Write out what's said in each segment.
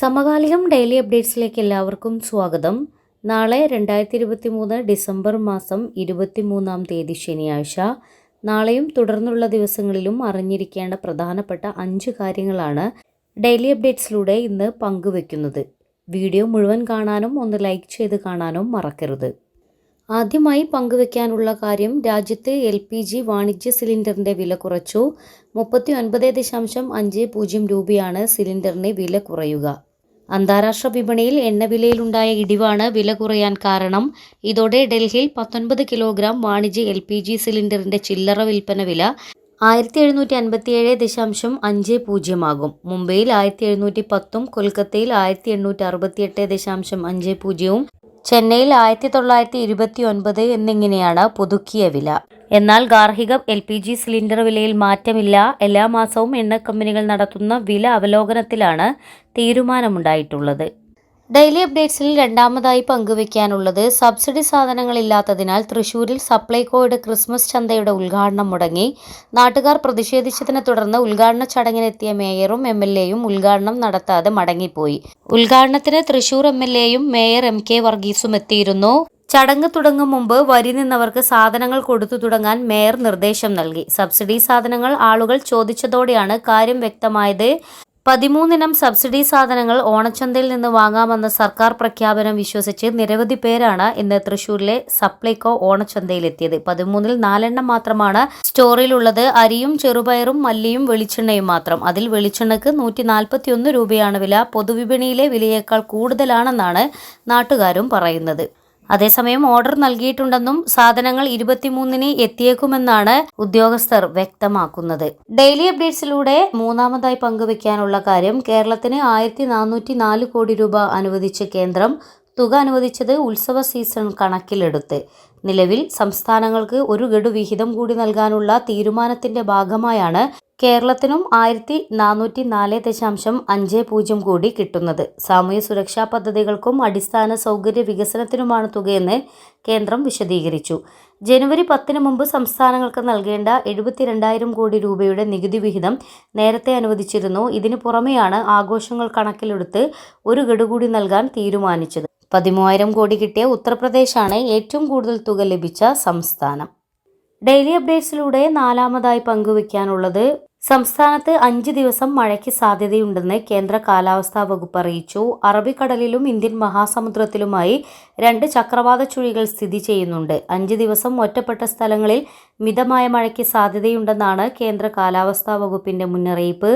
സമകാലികം ഡെയിലി അപ്ഡേറ്റ്സിലേക്ക് എല്ലാവർക്കും സ്വാഗതം. നാളെ രണ്ടായിരത്തി ഇരുപത്തി മൂന്ന് ഡിസംബർ മാസം ഇരുപത്തി മൂന്നാം തീയതി ശനിയാഴ്ച. നാളെയും തുടർന്നുള്ള ദിവസങ്ങളിലും അറിഞ്ഞിരിക്കേണ്ട പ്രധാനപ്പെട്ട അഞ്ച് കാര്യങ്ങളാണ് ഡെയിലി അപ്ഡേറ്റ്സിലൂടെ ഇന്ന് പങ്കുവെക്കുന്നത്. വീഡിയോ മുഴുവൻ കാണാനും ഒന്ന് ലൈക്ക് ചെയ്ത് കാണാനും മറക്കരുത്. ആദ്യമായി പങ്കുവെക്കാനുള്ള കാര്യം രാജ്യത്ത് എൽ പി ജി വാണിജ്യ സിലിണ്ടറിന്റെ വില കുറച്ചു. മുപ്പത്തി ഒൻപത് ദശാംശം അഞ്ച് പൂജ്യം രൂപയാണ് സിലിണ്ടറിന് വില കുറയുക. അന്താരാഷ്ട്ര വിപണിയിൽ എണ്ണവിലയിലുണ്ടായ ഇടിവാണ് വില കുറയാൻ കാരണം. ഇതോടെ ഡൽഹിയിൽ പത്തൊൻപത് കിലോഗ്രാം വാണിജ്യ എൽ പി ജി സിലിണ്ടറിന്റെ ചില്ലറ വിൽപ്പന വില ആയിരത്തി എഴുന്നൂറ്റി അൻപത്തിയേഴ് ദശാംശം അഞ്ച് പൂജ്യമാകും. മുംബൈയിൽ ആയിരത്തി എഴുന്നൂറ്റി പത്തും കൊൽക്കത്തയിൽ ആയിരത്തി എണ്ണൂറ്റി അറുപത്തിയെട്ട് ദശാംശം അഞ്ച് പൂജ്യവും ചെന്നൈയിൽ ആയിരത്തി തൊള്ളായിരത്തി ഇരുപത്തി ഒൻപത് എന്നിങ്ങനെയാണ് പുതുക്കിയ വില. എന്നാൽ ഗാർഹിക എൽ പി ജി സിലിണ്ടർ വിലയിൽ മാറ്റമില്ല. എല്ലാ മാസവും എണ്ണ കമ്പനികൾ നടത്തുന്ന വില അവലോകനത്തിലാണ് തീരുമാനമുണ്ടായിട്ടുള്ളത്. ഡെയിലി അപ്ഡേറ്റ്സിൽ രണ്ടാമതായി പങ്കുവയ്ക്കാനുള്ളത് സബ്സിഡി സാധനങ്ങളില്ലാത്തതിനാൽ തൃശൂരിൽ സപ്ലൈകോയുടെ ക്രിസ്മസ് ചന്തയുടെ ഉദ്ഘാടനം മുടങ്ങി. നാട്ടുകാർ പ്രതിഷേധിച്ചതിനെ തുടർന്ന് ഉദ്ഘാടന ചടങ്ങിനെത്തിയ മേയറും എം എൽ എയും ഉദ്ഘാടനം നടത്താതെ മടങ്ങിപ്പോയി. ഉദ്ഘാടനത്തിന് തൃശൂർ എം എൽ എയും മേയർ എം കെ വർഗീസും എത്തിയിരുന്നു. ചടങ്ങ് തുടങ്ങും മുമ്പ് വരി നിന്നവർക്ക് സാധനങ്ങൾ കൊടുത്തു തുടങ്ങാൻ മേയർ നിർദ്ദേശം നൽകി. സബ്സിഡി സാധനങ്ങൾ ആളുകൾ ചോദിച്ചതോടെയാണ് കാര്യം വ്യക്തമായത്. പതിമൂന്നിനം സബ്സിഡി സാധനങ്ങൾ ഓണച്ചന്തയിൽ നിന്ന് വാങ്ങാമെന്ന സർക്കാർ പ്രഖ്യാപനം വിശ്വസിച്ച് നിരവധി പേരാണ് ഇന്ന് തൃശൂരിലെ സപ്ലൈകോ ഓണച്ചന്തയിലെത്തിയത്. പതിമൂന്നിൽ നാലെണ്ണം മാത്രമാണ് സ്റ്റോറിലുള്ളത്. അരിയും ചെറുപയറും മല്ലിയും വെളിച്ചെണ്ണയും മാത്രം. അതിൽ വെളിച്ചെണ്ണയ്ക്ക് നൂറ്റി നാൽപ്പത്തിയൊന്ന് രൂപയാണ് വില. പൊതുവിപണിയിലെ വിലയേക്കാൾ കൂടുതലാണെന്നാണ് നാട്ടുകാരും പറയുന്നത്. അതേസമയം ഓർഡർ നൽകിയിട്ടുണ്ടെന്നും സാധനങ്ങൾ ഇരുപത്തിമൂന്നിന് എത്തിയേക്കുമെന്നാണ് ഉദ്യോഗസ്ഥർ വ്യക്തമാക്കുന്നത്. ഡെയിലി അപ്ഡേറ്റ്സിലൂടെ മൂന്നാമതായി പങ്കുവെക്കാനുള്ള കാര്യം കേരളത്തിന് ആയിരത്തി കോടി രൂപ അനുവദിച്ച കേന്ദ്രം തുക അനുവദിച്ചത് ഉത്സവ സീസൺ കണക്കിലെടുത്ത്. നിലവിൽ സംസ്ഥാനങ്ങൾക്ക് ഒരു ഗഡു വിഹിതം കൂടി നൽകാനുള്ള തീരുമാനത്തിന്റെ ഭാഗമായാണ് കേരളത്തിനും ആയിരത്തി നാനൂറ്റി നാല് ദശാംശം അഞ്ച് പൂജ്യം കോടി കിട്ടുന്നത്. സാമൂഹ്യ സുരക്ഷാ പദ്ധതികൾക്കും അടിസ്ഥാന സൗകര്യ വികസനത്തിനുമാണ് തുകയെന്ന് കേന്ദ്രം വിശദീകരിച്ചു. ജനുവരി പത്തിന് മുമ്പ് സംസ്ഥാനങ്ങൾക്ക് നൽകേണ്ട എഴുപത്തിരണ്ടായിരം കോടി രൂപയുടെ നികുതി വിഹിതം നേരത്തെ അനുവദിച്ചിരുന്നു. ഇതിനു പുറമെയാണ് ആഘോഷങ്ങൾ കണക്കിലെടുത്ത് ഒരു ഗഡു കൂടി നൽകാൻ തീരുമാനിച്ചത്. പതിമൂവായിരം കോടി കിട്ടിയ ഉത്തർപ്രദേശാണ് ഏറ്റവും കൂടുതൽ തുക ലഭിച്ച സംസ്ഥാനം. ഡെയിലി അപ്ഡേറ്റ്സിലൂടെ നാലാമതായി പങ്കുവയ്ക്കാനുള്ളത് സംസ്ഥാനത്ത് അഞ്ച് ദിവസം മഴയ്ക്ക് സാധ്യതയുണ്ടെന്ന് കേന്ദ്ര കാലാവസ്ഥാ വകുപ്പ് അറിയിച്ചു. അറബിക്കടലിലും ഇന്ത്യൻ മഹാസമുദ്രത്തിലുമായി രണ്ട് ചക്രവാത ചുഴികൾ സ്ഥിതി ചെയ്യുന്നുണ്ട്. അഞ്ച് ദിവസം ഒറ്റപ്പെട്ട സ്ഥലങ്ങളിൽ മിതമായ മഴയ്ക്ക് സാധ്യതയുണ്ടെന്നാണ് കേന്ദ്ര കാലാവസ്ഥാ വകുപ്പിന്റെ മുന്നറിയിപ്പ്.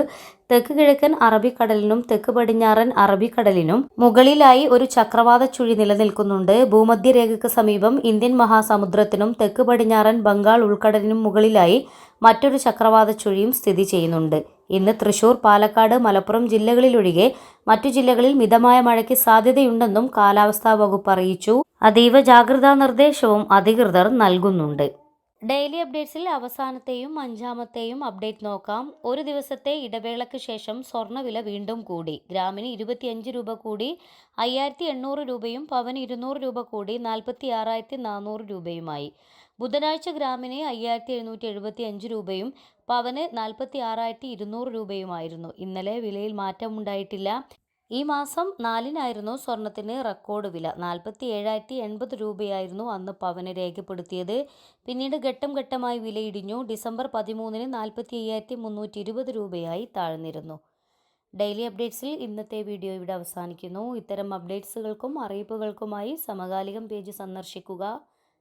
തെക്ക് കിഴക്കൻ അറബിക്കടലിനും തെക്ക് പടിഞ്ഞാറൻ അറബിക്കടലിനും മുകളിലായി ഒരു ചക്രവാത ചുഴി നിലനിൽക്കുന്നുണ്ട്. ഭൂമധ്യരേഖയ്ക്ക് സമീപം ഇന്ത്യൻ മഹാസമുദ്രത്തിനും തെക്ക് പടിഞ്ഞാറൻ ബംഗാൾ ഉൾക്കടലിനും മുകളിലായി മറ്റൊരു ചക്രവാത ചുഴിയും സ്ഥിതി ചെയ്യുന്നുണ്ട്. ഇന്ന് തൃശൂർ പാലക്കാട് മലപ്പുറം ജില്ലകളിലൊഴികെ മറ്റു ജില്ലകളിൽ മിതമായ മഴയ്ക്ക് സാധ്യതയുണ്ടെന്നും കാലാവസ്ഥാ വകുപ്പ് അറിയിച്ചു. അതീവ ജാഗ്രതാ നിർദ്ദേശവും അധികൃതർ നൽകുന്നുണ്ട്. ഡെയിലി അപ്ഡേറ്റ്സിൽ അവസാനത്തെയും അഞ്ചാമത്തെയും അപ്ഡേറ്റ് നോക്കാം. ഒരു ദിവസത്തെ ഇടവേളയ്ക്ക് ശേഷം സ്വർണവില വീണ്ടും കൂടി. ഗ്രാമിന് ഇരുപത്തിയഞ്ച് രൂപ കൂടി അയ്യായിരത്തി എണ്ണൂറ് രൂപയും പവന് ഇരുന്നൂറ് രൂപ കൂടി നാൽപ്പത്തി ആറായിരത്തി നാനൂറ് രൂപയുമായി. ബുധനാഴ്ച ഗ്രാമിന് അയ്യായിരത്തി എഴുന്നൂറ്റി എഴുപത്തി അഞ്ച് രൂപയും പവന് നാൽപ്പത്തി ആറായിരത്തി ഇരുന്നൂറ് രൂപയുമായിരുന്നു. ഇന്നലെ വിലയിൽ മാറ്റമുണ്ടായിട്ടില്ല. ഈ മാസം നാലിനായിരുന്നു സ്വർണത്തിന് റെക്കോർഡ് വില. നാൽപ്പത്തി ഏഴായിരത്തി എൺപത് രൂപയായിരുന്നു അന്ന് പവന് രേഖപ്പെടുത്തിയത്. പിന്നീട് ഘട്ടം ഘട്ടമായി വിലയിടിഞ്ഞു ഡിസംബർ പതിമൂന്നിന് നാൽപ്പത്തി അയ്യായിരത്തി മുന്നൂറ്റി ഇരുപത് രൂപയായി താഴ്ന്നിരുന്നു. ഡെയിലി അപ്ഡേറ്റ്സിൽ ഇന്നത്തെ വീഡിയോ ഇവിടെ അവസാനിക്കുന്നു. ഇത്തരം അപ്ഡേറ്റ്സുകൾക്കും അറിയിപ്പുകൾക്കുമായി സമകാലികം പേജ് സന്ദർശിക്കുക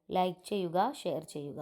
ലൈക്ക് ചെയ്യുക ഷെയർ ചെയ്യുക.